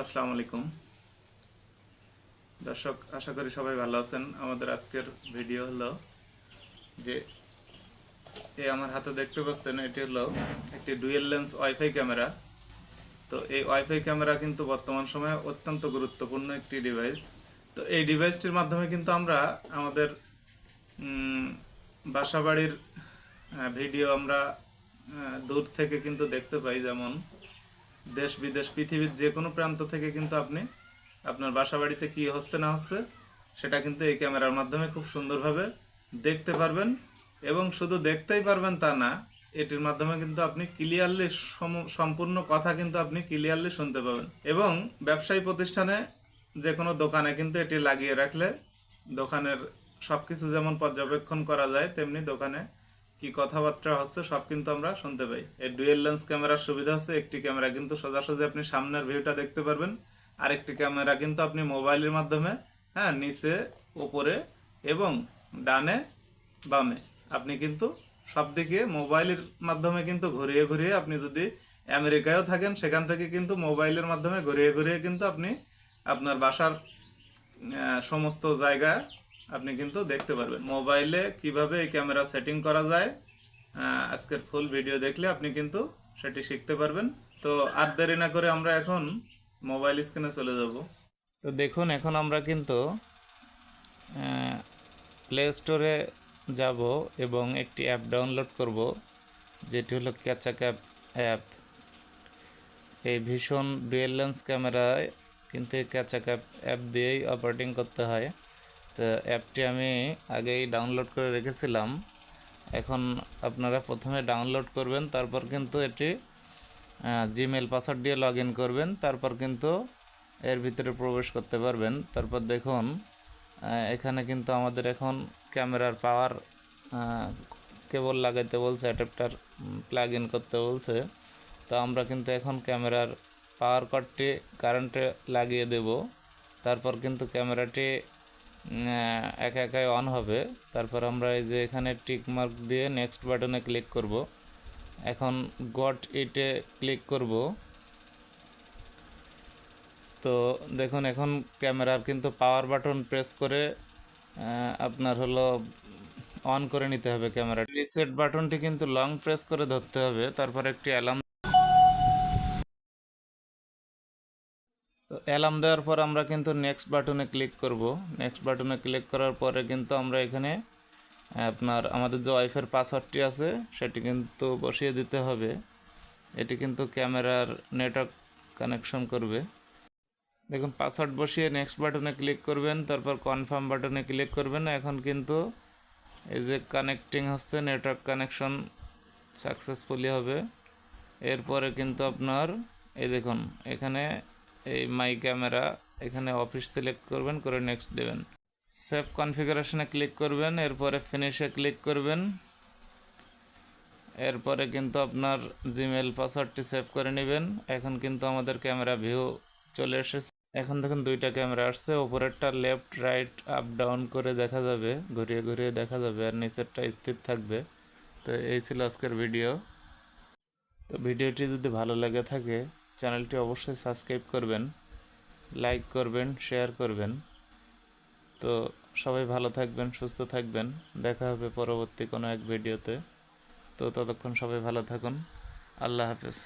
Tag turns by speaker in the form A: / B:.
A: আসসালামু আলাইকুম। দর্শক, আশা করি সবাই ভালো আছেন। আমাদের আজকের ভিডিও হলো যে এই আমার হাতে দেখতে পাচ্ছেন, এটি হলো একটি ডুয়েল লেন্স ওয়াইফাই ক্যামেরা। তো এই ওয়াইফাই ক্যামেরা কিন্তু বর্তমান সময়ে অত্যন্ত গুরুত্বপূর্ণ একটি ডিভাইস। তো এই ডিভাইসটির মাধ্যমে কিন্তু আমরা আমাদের বাসাবাড়ির ভিডিও আমরা দূর থেকে কিন্তু দেখতে পাই যেমন দেশ, বিদেশ, পৃথিবীর যে কোনো প্রান্ত থেকে কিন্তু আপনি আপনার বাসা বাড়িতে কি হচ্ছে না হচ্ছে, সেটা কিন্তু এই ক্যামেরার মাধ্যমে খুব সুন্দরভাবে দেখতে পারবেন। এবং শুধু দেখতেই পারবেন তা না, এটির মাধ্যমে কিন্তু আপনি ক্লিয়ারলি সম্পূর্ণ কথা কিন্তু আপনি ক্লিয়ারলি শুনতে পাবেন। এবং ব্যবসায়ী প্রতিষ্ঠানে যে কোনো দোকানে কিন্তু এটি লাগিয়ে রাখলে দোকানের সব কিছু যেমন পর্যবেক্ষণ করা যায়, তেমনি দোকানে কি কথাবার্তা হচ্ছে, সব কিন্তু আমরা শুনতে পাই। এই ডুয়েল লেন্স ক্যামেরার সুবিধা হচ্ছে, একটি ক্যামেরা কিন্তু সোজাসুজি আপনি সামনের ভিউটা দেখতে পারবেন। আরেকটি ক্যামেরা কিন্তু আপনি মোবাইলের মাধ্যমে হ্যাঁ নিচে, উপরে এবং ডানে, বামে। আপনি কিন্তু সব দিকে মোবাইলের মাধ্যমে কিন্তু ঘুরিয়ে ঘুরিয়ে আপনি যদি আমেরিকায়ও থাকেন, সেখান থেকে কিন্তু মোবাইলের মাধ্যমে ঘুরিয়ে ঘুরিয়ে কিন্তু আপনি আপনার বাসার সমস্ত জায়গা আপনি কিন্তু দেখতে পারবেন। মোবাইলে কীভাবে এই ক্যামেরা সেটিং করা যায় আজকের ফুল ভিডিও দেখলে আপনি কিন্তু সেটি শিখতে পারবেন। তো আর দেরি না করে আমরা এখন মোবাইল স্ক্রিনে চলে যাব। তো দেখুন, এখন আমরা কিন্তু প্লে স্টোরে যাব এবং একটি অ্যাপ ডাউনলোড করব, যেটি হলো ক্যাচা ক্যাপ অ্যাপ এই ভীষণ ডুয়েল লেন্স ক্যামেরায় কিন্তু ক্যাচা অ্যাপ অ্যাপ দিয়েই অপারেটিং করতে হয়। তো অ্যাপটি আমি আগেই ডাউনলোড করে রেখেছিলাম। এখন আপনারা প্রথমে ডাউনলোড করবেন, তারপর কিন্তু এটি জিমেল পাসওয়ার্ড দিয়ে লগ করবেন, তারপর কিন্তু এর ভিতরে প্রবেশ করতে পারবেন। তারপর দেখুন এখানে কিন্তু আমাদের এখন ক্যামেরার পাওয়ার কেবল লাগাইতে বলছে, অ্যাডাপ্টার প্লাগ ইন করতে বলছে। তো আমরা কিন্তু এখন ক্যামেরার পাওয়ার কর্ডটি কারেন্টে লাগিয়ে দেব। তারপর কিন্তু ক্যামেরাটি একা একাই অন হবে। তারপর আমরা এই যে এখানে টিক মার্ক দিয়ে নেক্সট বাটনে ক্লিক করব। এখন গট ইটে ক্লিক করব। তো দেখুন, এখন ক্যামেরার কিন্তু পাওয়ার বাটন প্রেস করে আপনার হলো অন করে নিতে হবে ক্যামেরা রিসেট বাটনটি কিন্তু লং প্রেস করে ধরতে হবে। তারপর একটি অ্যালার্ম তো অ্যালার্ম দেওয়ার পর আমরা কিন্তু নেক্সট বাটনে ক্লিক করব। নেক্সট বাটনে ক্লিক করার পরে কিন্তু আমরা এখানে, আপনার আমাদের যে ওয়াইফের পাসওয়ার্ডটি আছে, সেটি কিন্তু বসিয়ে দিতে হবে। এটি কিন্তু ক্যামেরার নেটওয়ার্ক কানেকশন করবে। দেখুন, পাসওয়ার্ড বসিয়ে নেক্সট বাটনে ক্লিক করবেন, তারপর কনফার্ম বাটনে ক্লিক করবেন। এখন কিন্তু এই যে কানেক্টিং হচ্ছে, নেটওয়ার্ক কানেকশন সাকসেসফুলি হবে। এরপরে কিন্তু আপনার, এই দেখুন, এখানে এই মাই ক্যামেরা এখানে অফিস সিলেক্ট করবেন, করে নেক্সট দেবেন। সেভ কনফিগারেশনে ক্লিক করবেন, এরপরে ফিনিশে ক্লিক করবেন। এরপরে কিন্তু আপনার জিমেল পাসওয়ার্ডটি সেভ করে নেবেন। এখন কিন্তু আমাদের ক্যামেরা ভিউ চলে এসেছে। এখন দেখুন দুইটা ক্যামেরা আসছে, ওপরেরটা লেফট রাইট আপ ডাউন করে দেখা যাবে, ঘুরিয়ে ঘুরিয়ে দেখা যাবে, আর নিচেরটা স্থির থাকবে। তো এই ছিল আজকের ভিডিও তো ভিডিওটি যদি ভালো লেগে থাকে চ্যানেলটি অবশ্যই সাবস্ক্রাইব করবেন, লাইক করবেন, শেয়ার করবেন। তো সবাই ভালো থাকবেন, সুস্থ থাকবেন। দেখা হবে পরবর্তী কোনো এক ভিডিওতে। তো ততক্ষণ সবাই ভালো থাকুন। আল্লাহ হাফেজ।